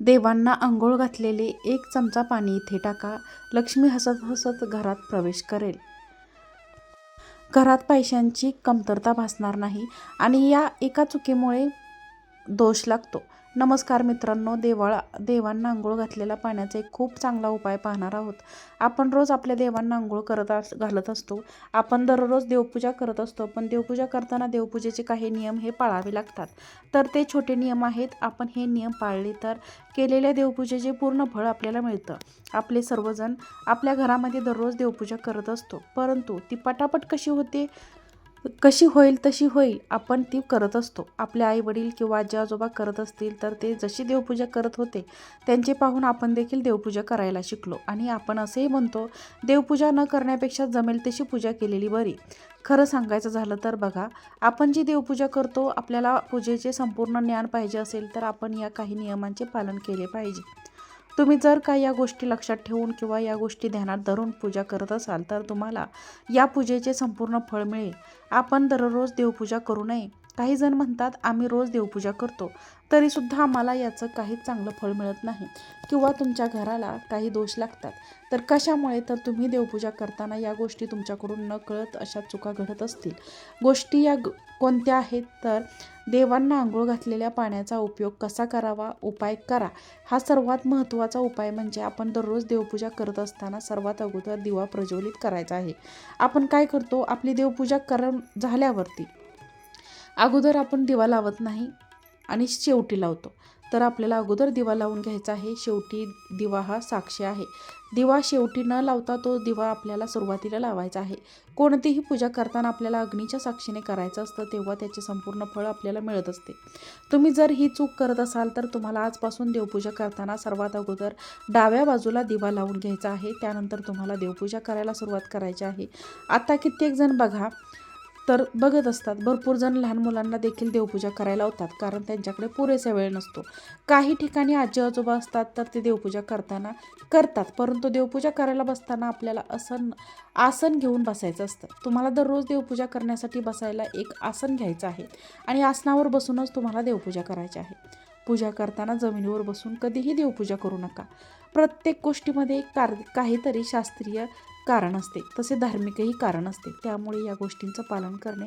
देवांना आंघोळ घातलेले एक चमचा पाणी इथे टाका. लक्ष्मी हसत हसत घरात प्रवेश करेल. घरात पैशांची कमतरता भासणार नाही आणि या एका चुकीमुळे दोष लागतो. नमस्कार मित्रांनो देवाळा देवांना आंघोळ घातलेला पाण्याचा एक खूप चांगला उपाय पाहणार आहोत. आपण रोज आपल्या देवांना आंघोळ करत अस घालत असतो. आपण दररोज देवपूजा करत असतो पण देवपूजा करताना देवपूजेचे काही नियम हे पाळावे लागतात. तर ते छोटे नियम आहेत. आपण हे नियम पाळले तर केलेल्या देवपूजेचे पूर्ण फळ आपल्याला मिळतं. आपले सर्वजण आपल्या घरामध्ये दररोज देवपूजा करत असतो. परंतु ती पटापट कशी होते? कशी होईल तशी होईल आपण ती करत असतो. आपले आई वडील किंवा आजी आजोबा करत असतील तर ते जशी देवपूजा करत होते त्यांचे पाहून आपण देखील देवपूजा करायला शिकलो. आणि आपण असेही म्हणतो देवपूजा न करण्यापेक्षा जमेल तशी पूजा केलेली बरी. खरं सांगायचं झालं तर बघा आपण जी देवपूजा करतो आपल्याला पूजेचे संपूर्ण ज्ञान पाहिजे असेल तर आपण या काही नियमांचे पालन केले पाहिजे. तुम्ही जर का या गोष्टी लक्षात ठेवून किंवा या गोष्टी ध्यानात धरून पूजा करत असाल तर तुम्हाला या पूजेचे संपूर्ण फळ मिळेल. आपण दररोज देवपूजा करू नये. काही जण म्हणतात आम्ही रोज देवपूजा करतो. तरीसुद्धा आम्हाला याचं काहीच चांगलं फळ मिळत नाही. किंवा तुमच्या घराला काही दोष लागतात. तर कशामुळे तर तुम्ही देवपूजा करताना या गोष्टी तुमच्याकडून न कळत अशा चुका घडत असतील? गोष्टी या ग- कोणत्या आहेत? तर देवांना आंघोळ घातलेल्या पाण्याचा उपयोग कसा करावा? उपाय करा. हा सर्वात महत्त्वाचा उपाय म्हणजे आपण दररोज देवपूजा करत असताना सर्वात अगोदर दिवा प्रज्वलित करायचा आहे. आपण काय करतो? आपली देवपूजा कर झाल्यावरती अगोदर आपण दिवा लावत नाही आणि शेवटी लावतो. तर आपल्याला अगोदर दिवा लावून घ्यायचा आहे. शेवटी दिवा हा साक्षी आहे. दिवा शेवटी न लावता तो दिवा आपल्याला सुरुवातीला लावायचा आहे. कोणतीही पूजा करताना आपल्याला अग्नीच्या साक्षीने करायचं असतं तेव्हा त्याचे संपूर्ण फळ आपल्याला मिळत असते. तुम्ही जर ही चूक करत असाल तर तुम्हाला आजपासून देवपूजा करताना सर्वात अगोदर डाव्या बाजूला दिवा लावून घ्यायचा आहे. त्यानंतर तुम्हाला देवपूजा करायला सुरुवात करायची आहे. आता कित्येक जण बघा तर बघत असतात. भरपूर जण लहान मुलांना देखील देवपूजा करायला होतात कारण त्यांच्याकडे पुरेसा वेळ नसतो. काही ठिकाणी आजी आजोबा असतात तर ते देवपूजा करताना करतात परंतु देवपूजा करायला बसताना आपल्याला आसन आसन घेऊन बसायचं असतं. तुम्हाला दररोज देवपूजा करण्यासाठी बसायला एक आसन घ्यायचं आहे आणि आसनावर बसूनच तुम्हाला देवपूजा करायची आहे. पूजा करताना जमिनीवर बसून कधीही देवपूजा करू नका. प्रत्येक गोष्टीमध्ये कार काहीतरी शास्त्रीय कारण असते. तसे धार्मिकही कारण असते. त्यामुळे या गोष्टींचं पालन करणे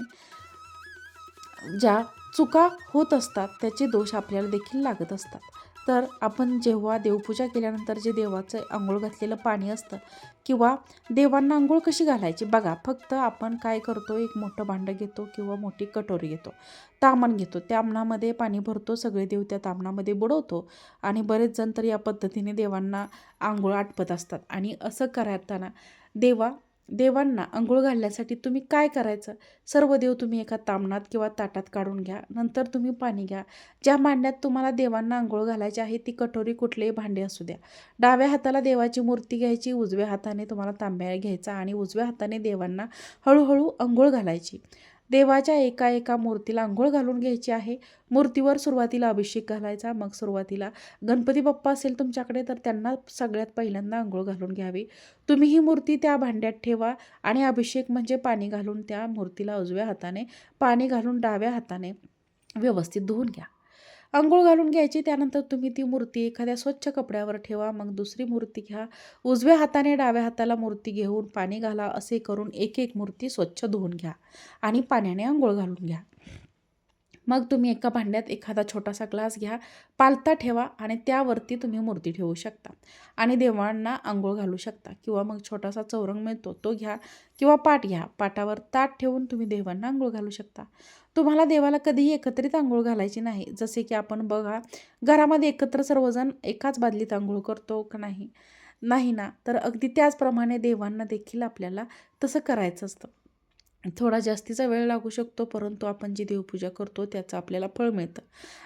ज्या चुका होत असतात त्याचे दोष आपल्याला देखील लागत असतात. तर आपण जेव्हा देवपूजा केल्यानंतर जे देवाचं आंघोळ घातलेलं पाणी असतं किंवा देवांना आंघोळ कशी घालायची? बघा फक्त आपण काय करतो? एक मोठं भांडं घेतो किंवा मोठी कटोरी घेतो. तामण घेतो. तामणामध्ये पाणी भरतो सगळे देव त्या तामणामध्ये बुडवतो आणि बरेच जण तर या पद्धतीने देवांना आंघोळ आटपत असतात. आणि असं करताना देवा देवांना आंघोळ घालण्यासाठी तुम्ही काय करायचं? सर्व देव तुम्ही एका तामणात किंवा ताटात काढून घ्या. नंतर तुम्ही पाणी घ्या. ज्या मांड्यात तुम्हाला देवांना आंघोळ घालायची आहे ती कटोरी कुठलेही भांडे असू द्या. डाव्या हाताला देवाची मूर्ती घ्यायची उजव्या हाताने तुम्हाला तांब्या घ्यायचा आणि उजव्या हाताने देवांना हळूहळू आंघोळ घालायची. देवाच्या एका एका मूर्तीला आंघोळ घालून घ्यायची आहे. मूर्तीवर सुरुवातीला अभिषेक घालायचा मग सुरुवातीला गणपती बाप्पा असेल तुमच्याकडे तर त्यांना सगळ्यात पहिल्यांदा आंघोळ घालून घ्यावी. तुम्ही ही मूर्ती त्या भांड्यात ठेवा आणि अभिषेक म्हणजे पाणी घालून त्या मूर्तीला उजव्या हाताने पाणी घालून डाव्या हाताने व्यवस्थित धुवून घ्या. आंघोळ घालून घ्यायची त्यानंतर तुम्ही ती मूर्ती एखाद्या स्वच्छ कपड्यावर ठेवा मग दुसरी मूर्ती घ्या. उजव्या हाताने डाव्या हाताला मूर्ती घेऊन पाणी घाला असे करून एक एक मूर्ती स्वच्छ धुवून घ्या आणि पाण्याने आंघोळ घालून घ्या. मग तुम्ही एका भांड्यात एखादा छोटासा ग्लास घ्या पालता ठेवा आणि त्यावरती तुम्ही मूर्ती ठेवू शकता आणि देवांना आंघोळ घालू शकता किंवा मग छोटासा चौरंग मिळतो तो घ्या किंवा पाट घ्या. पाटावर ताट ठेवून तुम्ही देवांना आंघोळ घालू शकता. तुम्हाला देवाला कधीही एकत्रित आंघोळ घालायची नाही. जसे की आपण बघा घरामध्ये एकत्र सर्वजण एकाच बादलीत आंघोळ करतो का नाही? नाही ना. तर अगदी त्याचप्रमाणे देवांना देखील आपल्याला तसं करायचं असतं. थोडा जास्तीचा वेळ लागू शकतो परंतु आपण जी देवपूजा करतो त्याचं आपल्याला फळ मिळतं.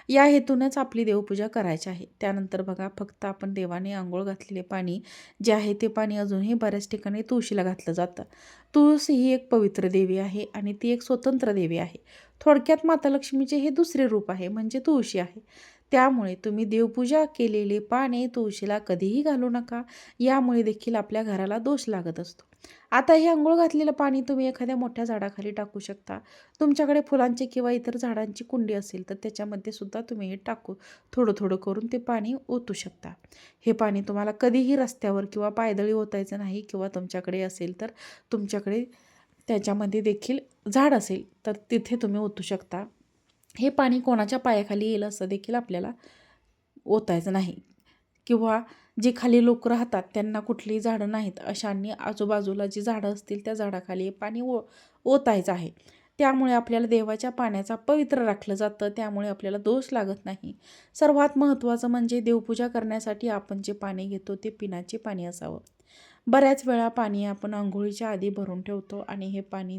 या हेतूनच आपली देवपूजा करायची आहे. त्यानंतर बघा फक्त आपण देवाने आंघोळ घातलेले पाणी जे आहे ते पाणी अजूनही बऱ्याच ठिकाणी तुळशीला घातलं जातं. तुळस ही एक पवित्र देवी आहे आणि ती एक स्वतंत्र देवी आहे. थोडक्यात माता लक्ष्मीचे हे दुसरे रूप आहे म्हणजे तुळशी आहे. त्यामुळे तुम्ही देवपूजा केलेले पाणी तुळशीला कधीही घालू नका. यामुळे देखील आपल्या घराला दोष लागत असतो. आता हे आंघोळ घातलेलं पाणी तुम्ही एखाद्या मोठ्या झाडाखाली टाकू शकता. तुमच्याकडे फुलांची किंवा इतर झाडांची कुंडी असेल तर त्याच्यामध्ये सुद्धा तुम्ही हे टाकू थोडं थोडं करून ते पाणी ओतू शकता. हे पाणी तुम्हाला कधीही रस्त्यावर किंवा पायदळी ओतायचं नाही किंवा तुमच्याकडे असेल तर तुमच्याकडे त्याच्यामध्ये देखील झाड असेल तर तिथे तुम्ही ओतू शकता. हे पाणी कोणाच्या पायाखाली येईल असं देखील आपल्याला ओतायचं नाही. किंवा जी खाली लोक राहतात त्यांना कुठलीही झाडं नाहीत. अशांनी आजूबाजूला जी झाडं असतील त्या झाडाखाली पाणी ओ ओतायचं आहे. त्यामुळे आपल्याला देवाच्या पाण्याचा पवित्र राखलं जातं. त्यामुळे आपल्याला दोष लागत नाही. सर्वात महत्त्वाचं म्हणजे देवपूजा करण्यासाठी आपण जे पाणी घेतो ते पिण्याचे पाणी असावं. बऱ्याच वेळा पाणी आपण आंघोळीच्या आधी भरून ठेवतो आणि हे पाणी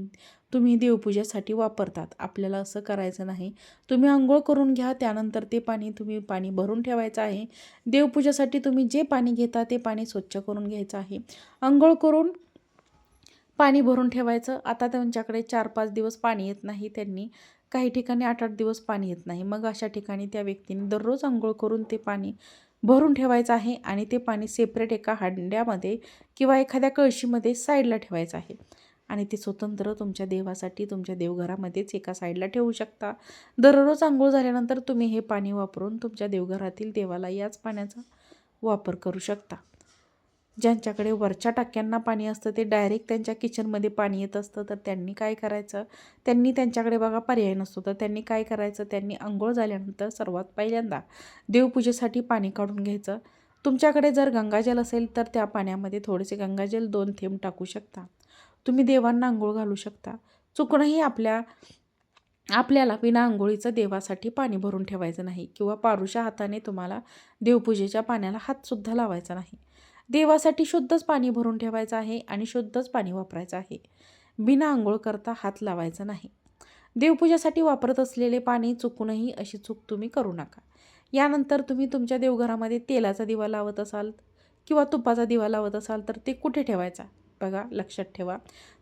तुम्ही देवपूजेसाठी वापरतात. आपल्याला असं करायचं नाही. तुम्ही आंघोळ करून घ्या त्यानंतर ते पाणी तुम्ही पाणी भरून ठेवायचं आहे. देवपूजेसाठी तुम्ही जे पाणी घेता ते पाणी स्वच्छ करून घ्यायचं आहे. आंघोळ करून पाणी भरून ठेवायचं. आता त्यांच्याकडे चार पाच दिवस पाणी येत नाही. त्यांनी काही ठिकाणी आठ आठ दिवस पाणी येत नाही. मग अशा ठिकाणी त्या व्यक्तीने दररोज आंघोळ करून ते पाणी भरून ठेवायचं आहे आणि ते पाणी सेपरेट एका हांड्यामध्ये किंवा एखाद्या कळशीमध्ये साईडला ठेवायचं आहे. आणि ते स्वतंत्र तुमच्या देवासाठी तुमच्या देवघरामध्येच एका साईडला ठेवू शकता. दररोज आंघोळ झाल्यानंतर तुम्ही हे पाणी वापरून तुमच्या देवघरातील देवाला याच पाण्याचा वापर करू शकता. ज्यांच्याकडे वरच्या टाक्यांना पाणी असतं ते डायरेक्ट त्यांच्या किचनमध्ये पाणी येत असतं. तर त्यांनी काय करायचं? त्यांनी त्यांच्याकडे बघा पर्याय नसतो. तर त्यांनी काय करायचं? त्यांनी आंघोळ झाल्यानंतर सर्वात पहिल्यांदा देवपूजेसाठी पाणी काढून घ्यायचं. तुमच्याकडे जर गंगाजल असेल तर त्या पाण्यामध्ये थोडेसे गंगाजल दोन थेंब टाकू शकता. तुम्ही देवांना आंघोळ घालू शकता. चुकूनही आपल्या आपल्याला विना आंघोळीचं देवासाठी पाणी भरून ठेवायचं नाही किंवा पारुषा हाताने तुम्हाला देवपूजेच्या पाण्याला हातसुद्धा लावायचा नाही. देवासाठी शुद्धच पाणी भरून ठेवायचं आहे आणि शुद्धच पाणी वापरायचं आहे. बिना आंघोळ करता हात लावायचा नाही. देवपूजासाठी वापरत असलेले पाणी चुकूनही अशी चूक तुम्ही करू नका. यानंतर तुम्ही तुमच्या देवघरामध्ये तेलाचा दिवा लावत असाल किंवा तुपाचा दिवा लावत असाल तर ते कुठे ठेवायचा? बघा लक्षात ठेवा.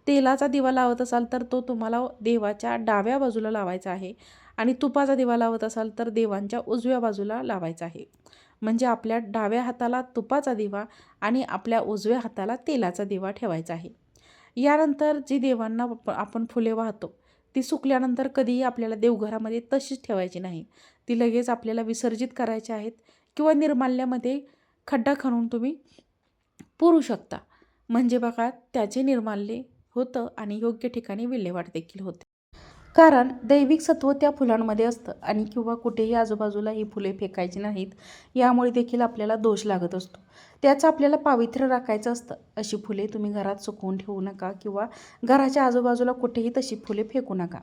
तेलाचा दिवा लावत असाल तर तो तुम्हाला देवाच्या डाव्या बाजूला लावायचा आहे आणि तुपाचा दिवा लावत असाल तर देवांच्या उजव्या बाजूला लावायचा आहे. म्हणजे आपल्या डाव्या हाताला तुपाचा दिवा आणि आपल्या उजव्या हाताला तेलाचा दिवा ठेवायचा आहे. यानंतर जी देवांना आपण फुले वाहतो ती सुकल्यानंतर कधीही आपल्याला देवघरामध्ये तशीच ठेवायची नाही. ती लगेच आपल्याला विसर्जित करायची आहेत किंवा निर्माल्यामध्ये खड्डा खणून तुम्ही पुरू शकता. म्हणजे बघा त्याचे निर्माल्य होतं आणि योग्य ठिकाणी विल्हेवाट देखील होते. कारण दैविक सत्व त्या फुलांमध्ये असतं आणि किंवा कुठेही आजूबाजूला ही फुले फेकायची नाहीत यामुळे देखील आपल्याला दोष लागत असतो. त्याचं आपल्याला पावित्र्य राखायचं असतं. अशी फुले तुम्ही घरात सुकवून ठेवू नका किंवा घराच्या आजूबाजूला कुठेही तशी फुले फेकू नका.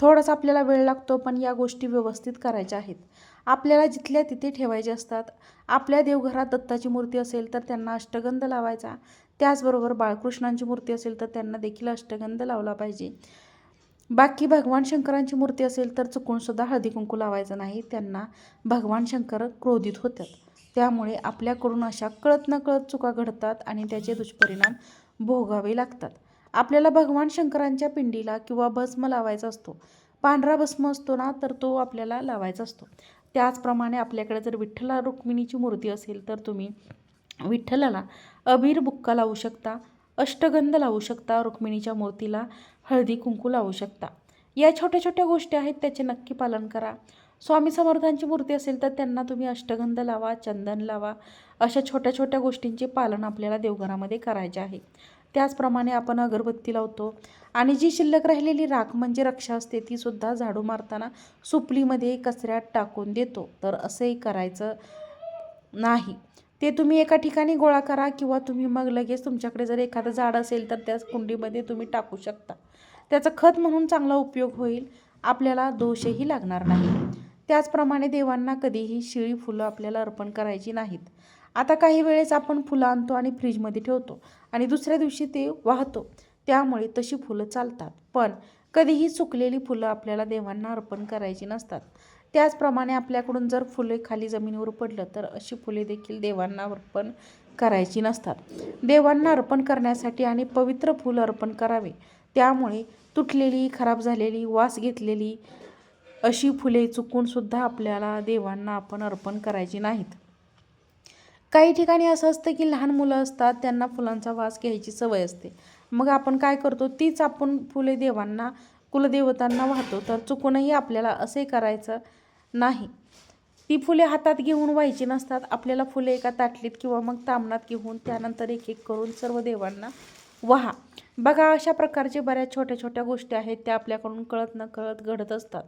थोडासा आपल्याला वेळ लागतो पण या गोष्टी व्यवस्थित करायच्या आहेत. आपल्याला जिथल्या तिथे ठेवायचे असतात आपल्या देवघरात दत्ताची मूर्ती असेल तर त्यांना अष्टगंध लावायचा. त्याचबरोबर बाळकृष्णांची मूर्ती असेल तर त्यांना देखील अष्टगंध लावला पाहिजे. बाकी भगवान शंकरांची मूर्ती असेल तर चुकूनसुद्धा हळदी कुंकू लावायचं नाही. त्यांना भगवान शंकर क्रोधित होतात. त्यामुळे आपल्याकडून अशा कळत न कळत चुका घडतात आणि त्याचे दुष्परिणाम भोगावे लागतात. आपल्याला भगवान शंकरांच्या पिंडीला किंवा भस्म लावायचा असतो. पांढरा भस्म असतो ना तर तो आपल्याला लावायचा असतो. त्याचप्रमाणे आपल्याकडे जर विठ्ठला रुक्मिणीची मूर्ती असेल तर तुम्ही विठ्ठलाला अबीर बुक्का लावू शकता अष्टगंध लावू शकता रुक्मिणीच्या मूर्तीला. हळदी कुंकू लावू शकता. या छोट्या छोट्या गोष्टी आहेत त्याचे नक्की पालन करा. स्वामी समर्थांची मूर्ती असेल तर त्यांना तुम्ही अष्टगंध लावा चंदन लावा अशा छोट्या छोट्या गोष्टींचे पालन आपल्याला देवघरामध्ये करायचे आहे. त्याचप्रमाणे आपण अगरबत्ती लावतो आणि जी शिल्लक राहिलेली राख म्हणजे रक्षा असते ती सुद्धा झाडू मारताना सुपलीमध्ये कचऱ्यात टाकून देतो. तर असंही करायचं नाही. ते तुम्ही एका ठिकाणी गोळा करा किंवा तुम्ही मग लगेच तुमच्याकडे जर एखादं झाड असेल तर त्या कुंडीमध्ये तुम्ही टाकू शकता. त्याचा खत म्हणून चांगला उपयोग होईल आपल्याला दोषही लागणार नाही. त्याचप्रमाणे देवांना कधीही शिळी फुलं आपल्याला अर्पण करायची नाहीत. आता काही वेळेस आपण फुलं आणतो आणि फ्रीजमध्ये ठेवतो आणि दुसऱ्या दिवशी ते वाहतो. त्यामुळे तशी फुलं चालतात. पण कधीही सुकलेली फुलं आपल्याला देवांना अर्पण करायची नसतात. त्याचप्रमाणे आपल्याकडून जर फुले खाली जमिनीवर पडलं तर अशी फुले देखील देवांना अर्पण करायची नसतात. देवांना अर्पण करण्यासाठी आणि पवित्र फुलं अर्पण करावे त्यामुळे तुटलेली खराब झालेली वास घेतलेली अशी फुले चुकूनसुद्धा आपल्याला देवांना आपण अर्पण करायची नाहीत. काही ठिकाणी असं असतं की लहान मुलं असतात त्यांना फुलांचा वास घ्यायची सवय असते. मग आपण काय करतो तीच आपण फुले देवांना कुलदेवतांना वाहतो तर चुकूनही आपल्याला असे करायचं नाही. ती फुले हातात घेऊन व्हायची नसतात आपल्याला फुले एका ताटलीत किंवा मग तामणात घेऊन त्यानंतर एक एक करून सर्व देवांना वहा. बघा अशा प्रकारचे बऱ्याच छोट्या छोट्या गोष्टी आहेत त्या आपल्याकडून कळत न कळत घडत असतात.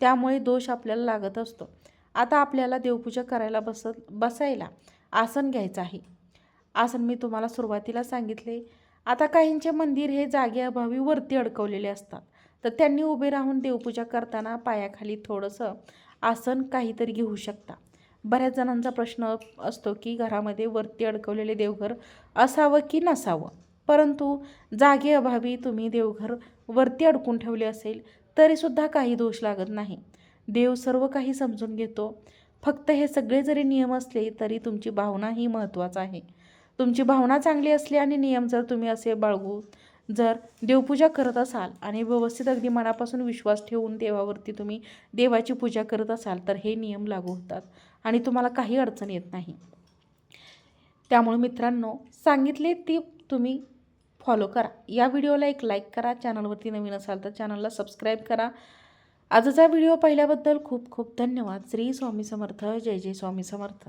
त्यामुळे दोष आपल्याला लागत असतो. आता आपल्याला देवपूजा करायला बसत बसायला आसन घ्यायचं आहे. आसन मी तुम्हाला सुरुवातीला सांगितले. आता काहींचे मंदिर हे जागेअभावी वरती अडकवलेले असतात. तर त्यांनी उभे राहून देवपूजा करताना पायाखाली थोडंसं आसन काहीतरी घेऊ शकता. बऱ्याच जणांचा प्रश्न असतो की घरामध्ये वरती अडकवलेले देवघर असावं की नसावं? परंतु जागेअभावी तुम्ही देवघर वरती अडकून ठेवले असेल तरीसुद्धा काही दोष लागत नाही. देव सर्व काही समजून घेतो. फक्त हे सगळे जरी नियम असले तरी तुमची भावना ही महत्त्वाचं आहे. तुमची भावना चांगली असली आणि नियम जर तुम्ही असे बाळगू जर देवपूजा करत असाल आणि व्यवस्थित अगदी मनापासून विश्वास ठेवून देवावरती तुम्ही देवाची पूजा करत असाल तर हे नियम लागू होतात आणि तुम्हाला काही अडचण येत नाही. त्यामुळे मित्रांनो सांगितले ती तुम्ही फॉलो करा. या व्हिडिओला एक लाईक करा. चॅनलवरती नवीन असाल तर चॅनलला सबस्क्राईब करा. आजचा व्हिडिओ पाहिल्याबद्दल खूप खूप धन्यवाद. श्री स्वामी समर्थ. जय जय स्वामी समर्थ.